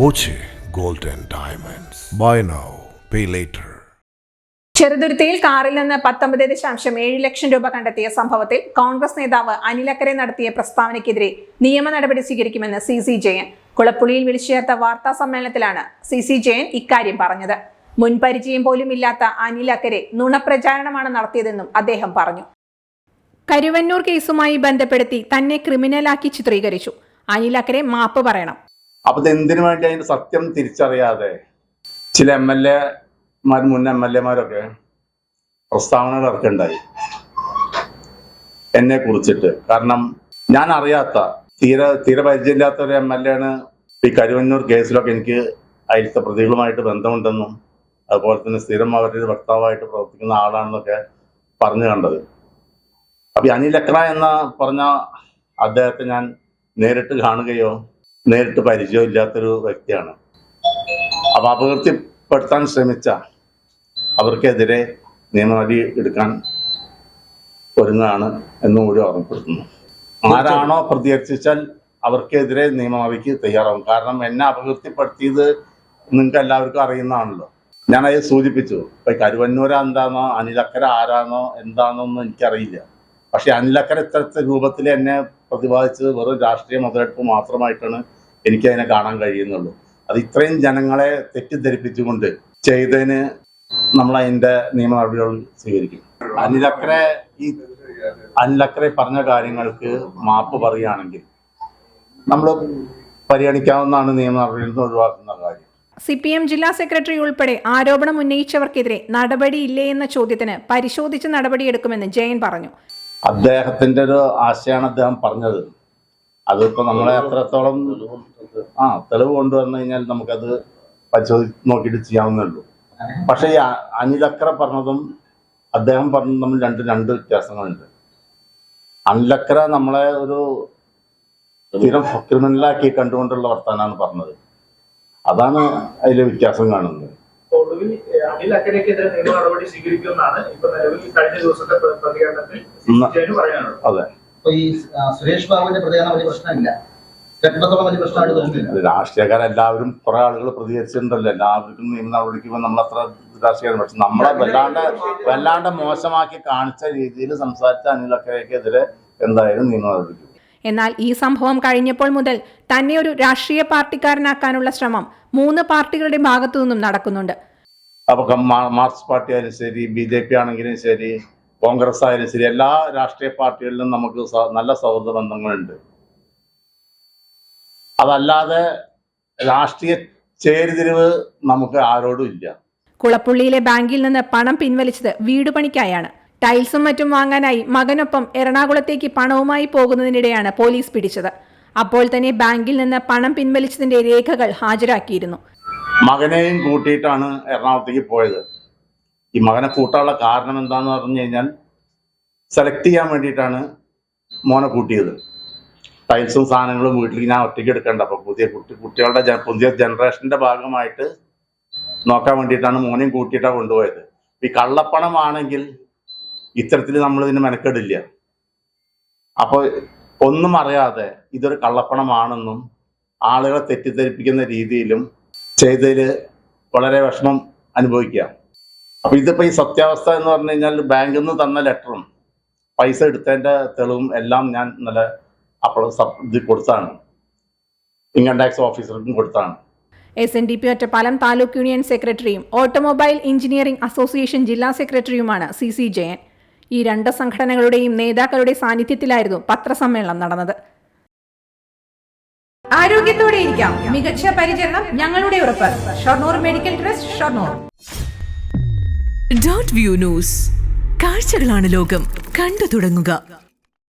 Boche gold and Diamonds. Buy now, pay later. ചെറുതുരുത്തിയിൽ കാറിൽ നിന്ന് പത്തൊമ്പത് ദശാംശം ഏഴ് ലക്ഷം രൂപ കണ്ടെത്തിയ സംഭവത്തിൽ കോൺഗ്രസ് നേതാവ് അനിലക്കരെ നടത്തിയ പ്രസ്താവനയ്ക്കെതിരെ നിയമ നടപടി സ്വീകരിക്കുമെന്ന് സി സി ജയൻ. കുളപ്പുളിയിൽ വിളിച്ചു ചേർത്ത വാർത്താ സമ്മേളനത്തിലാണ് സി സി ജയൻ ഇക്കാര്യം പറഞ്ഞത്. മുൻപരിചയം പോലും ഇല്ലാത്ത അനിലക്കരെ നുണപ്രചാരണമാണ് നടത്തിയതെന്നും അദ്ദേഹം പറഞ്ഞു. കരുവന്നൂർ കേസുമായി ബന്ധപ്പെടുത്തി തന്നെ ക്രിമിനലാക്കി ചിത്രീകരിച്ചു. അനിലക്കരെ മാപ്പ് പറയണം. അപ്പൊ എന്തിനു വേണ്ടി അതിന്റെ സത്യം തിരിച്ചറിയാതെ ചില എം എൽ എമാർ മുൻ എം എൽ എമാരൊക്കെ പ്രസ്താവനകൾ ഇറക്കുണ്ടായി. എന്നെ കുറിച്ചിട്ട്. കാരണം ഞാൻ അറിയാത്ത തീരെ തീരെ പരിചയമില്ലാത്ത ഒരു എം എൽ എ ആണ് ഈ കരുവന്നൂർ കേസിലൊക്കെ എനിക്ക് അതിലത്തെ പ്രതികളുമായിട്ട് ബന്ധമുണ്ടെന്നും അതുപോലെ തന്നെ സ്ഥിരം അവരുടെ വക്താവായിട്ട് പ്രവർത്തിക്കുന്ന ആളാണെന്നൊക്കെ പറഞ്ഞു കണ്ടത്. അപ്പൊ അനിൽ അക്ര എന്ന പറഞ്ഞ അദ്ദേഹത്തെ ഞാൻ നേരിട്ട് കാണുകയോ നേരിട്ട് പരിചയം ഇല്ലാത്തൊരു വ്യക്തിയാണ്. അപ്പൊ അപകീർത്തിപ്പെടുത്താൻ ശ്രമിച്ച അവർക്കെതിരെ നിയമനടി എടുക്കാൻ ഒരുങ്ങാണ് എന്നും കൂടി ഓർമ്മപ്പെടുത്തുന്നു. ആരാണോ പ്രതികരിച്ചാൽ അവർക്കെതിരെ നിയമനടിക്ക് തയ്യാറാവും. കാരണം എന്നെ അപകീർത്തിപ്പെടുത്തിയത് നിങ്ങൾക്ക് എല്ലാവർക്കും അറിയുന്നതാണല്ലോ ഞാനത് സൂചിപ്പിച്ചു. ഇപ്പൊ കരുവന്നൂര എന്താണോ അനിലക്കര ആരാണോ എന്താണോ എന്താണോന്ന് എനിക്കറിയില്ല. പക്ഷെ അനിലക്കര ഇത്തരത്തെ രൂപത്തിൽ എന്നെ പ്രതിപാദിച്ചത് വെറും രാഷ്ട്രീയ മുതലെടുപ്പ് മാത്രമായിട്ടാണ് എനിക്ക് അതിനെ കാണാൻ കഴിയുന്നുള്ളൂ. അത് ഇത്രയും ജനങ്ങളെ തെറ്റിദ്ധരിപ്പിച്ചുകൊണ്ട് ചെയ്തതിന് നമ്മൾ അതിന്റെ നിയമ നടപടികൾ സ്വീകരിക്കും. അനിലക്കരെ ഈ അനിലക്കരെ പറഞ്ഞ കാര്യങ്ങൾക്ക് മാപ്പ് പറയുകയാണെങ്കിൽ നമ്മൾ പരിഗണിക്കാവുന്നതാണ് നിയമ നടപടിയിൽ നിന്ന് ഒഴിവാക്കുന്ന കാര്യം. സി പി എം ജില്ലാ സെക്രട്ടറി ഉൾപ്പെടെ ആരോപണം ഉന്നയിച്ചവർക്കെതിരെ നടപടിയില്ലേ എന്ന ചോദ്യത്തിന് പരിശോധിച്ച് നടപടിയെടുക്കുമെന്ന് ജയൻ പറഞ്ഞു. അദ്ദേഹത്തിന്റെ ഒരു ആശയമാണ് അദ്ദേഹം പറഞ്ഞത്. അതിപ്പോ നമ്മളെ അത്രത്തോളം ആ തെളിവ് കൊണ്ടുവന്നു കഴിഞ്ഞാൽ നമുക്കത് പരിശോധി നോക്കിയിട്ട് ചെയ്യാവുന്നേ ഉള്ളൂ പക്ഷേ ഈ അനിൽ അക്ര പറഞ്ഞതും അദ്ദേഹം പറഞ്ഞതും തമ്മിൽ രണ്ട് രണ്ട് വ്യത്യാസങ്ങളുണ്ട്. അനിലക്കര നമ്മളെ ഒരു സ്ഥിരം ക്രിമിനലാക്കി കണ്ടുകൊണ്ടുള്ള വർത്താനാണ് പറഞ്ഞത്. അതാണ് അതിലെ വ്യത്യാസം കാണുന്നത്. ഒടുവിൽ അനിൽ അക്കരയ്ക്കെതിരെ നിയമ നടപടി സ്വീകരിക്കുമെന്നാണ് ഇപ്പൊ നിലവിൽ കഴിഞ്ഞ ദിവസത്തെ പ്ര- പ്രതികരണത്തിൽ പറയാനുള്ളത്. അതെ. അപ്പൊ ഈ സുരേഷ് ബാബുവിന്റെ പ്രതികരണം വലിയ പ്രശ്നമില്ല. രാഷ്ട്രീയക്കാരെല്ലാവരും കുറെ ആളുകൾ പ്രതികരിച്ചിട്ടുണ്ടല്ലോ. എല്ലാവർക്കും നിയമ നടപടിക്ക് നമ്മൾ അത്ര രാഷ്ട്രീയം പക്ഷെ നമ്മളെ വല്ലാണ്ട് വല്ലാണ്ട് മോശമാക്കി കാണിച്ച രീതിയിൽ സംസാരിച്ച അനിലക്കരയ്ക്കെതിരെ എന്തായാലും നിയമ നടപടിക്ക് എന്നാൽ ഈ സംഭവം കഴിഞ്ഞപ്പോൾ മുതൽ തന്നെ ഒരു രാഷ്ട്രീയ പാർട്ടിക്കാരനാക്കാനുള്ള ശ്രമം മൂന്ന് പാർട്ടികളുടെ ഭാഗത്തു നിന്നും നടക്കുന്നുണ്ട്. അപ്പൊ മാർക്സ് പാർട്ടി ആയാലും ശരി ബി ജെ പി ആണെങ്കിലും ശരി കോൺഗ്രസ് ആയാലും ശരി എല്ലാ രാഷ്ട്രീയ പാർട്ടികളിലും നമുക്ക് നല്ല സൗഹൃദ ബന്ധങ്ങളുണ്ട്. അതല്ലാതെ രാഷ്ട്രീയ ചേരിതിരിവ് നമുക്ക് ആരോടും ഇല്ല. കുളപ്പുള്ളിയിലെ ബാങ്കിൽ നിന്ന് പണം പിൻവലിച്ചത് വീട് പണിക്കായാണ് ടൈൽസും മറ്റും വാങ്ങാനായി മകനൊപ്പം എറണാകുളത്തേക്ക് പണവുമായി പോകുന്നതിനിടെയാണ് പോലീസ് പിടിച്ചത്. അപ്പോൾ തന്നെ ബാങ്കിൽ നിന്ന് പണം പിൻവലിച്ചതിന്റെ രേഖകൾ ഹാജരാക്കിയിരുന്നു. മകനെയും കൂട്ടിയിട്ടാണ് എറണാകുളത്തേക്ക് പോയത്. ഈ മകനെ കൂട്ടാനുള്ള കാരണം എന്താന്ന് പറഞ്ഞു കഴിഞ്ഞാൽ സെലക്ട് ചെയ്യാൻ വേണ്ടിയിട്ടാണ് മോനെ കൂട്ടിയത്. ടൈൽസും സാധനങ്ങളും വീട്ടിൽ ഞാൻ ഒറ്റയ്ക്ക് എടുക്കേണ്ട. അപ്പൊ പുതിയ കുട്ടി കുട്ടികളുടെ പുതിയ ജനറേഷന്റെ ഭാഗമായിട്ട് നോക്കാൻ വേണ്ടിയിട്ടാണ് മോനെയും കൂട്ടിയിട്ടാണ് കൊണ്ടുപോയത്. ഈ കള്ളപ്പണമാണെങ്കിൽ ഇത്തരത്തിൽ നമ്മൾ ഇതിന് മെനക്കെടില്ല. അപ്പോൾ ഒന്നും അറിയാതെ ഇതൊരു കള്ളപ്പണമാണെന്നും ആളുകളെ തെറ്റിദ്ധരിപ്പിക്കുന്ന രീതിയിലും ചെയ്തതിൽ വളരെ വിഷമം അനുഭവിക്കുക. അപ്പൊ ഇതിപ്പോ ഈ സത്യാവസ്ഥ എന്ന് പറഞ്ഞു കഴിഞ്ഞാൽ ബാങ്കിൽ നിന്ന് തന്ന ലെറ്ററും പൈസ എടുത്തതിന്റെ തെളിവും എല്ലാം ഞാൻ നല്ല അപ്പോൾ ഇത് കൊടുത്താണ്. ഇൻകം ടാക്സ് ഓഫീസർക്കും കൊടുത്താണ്. S N D P Ottapalam taluk union സെക്രട്ടറിയും ഓട്ടോമൊബൈൽ എഞ്ചിനീയറിംഗ് അസോസിയേഷൻ ജില്ലാ സെക്രട്ടറിയുമാണ് സി സി ജയൻ. ഈ രണ്ട് സംഘടനകളുടെയും നേതാക്കളുടെ സാന്നിധ്യത്തിലായിരുന്നു പത്രസമ്മേളനം നടന്നത്. ആരോഗ്യത്തോടെ ഇരിക്കാം. മികച്ച പരിചരണം ഞങ്ങളുടെ ഉറപ്പ്. Shoranur medical trust Shoranur. Dot view news. കാഴ്ചകളാണ് ലോകം. കണ്ടു തുടങ്ങുക.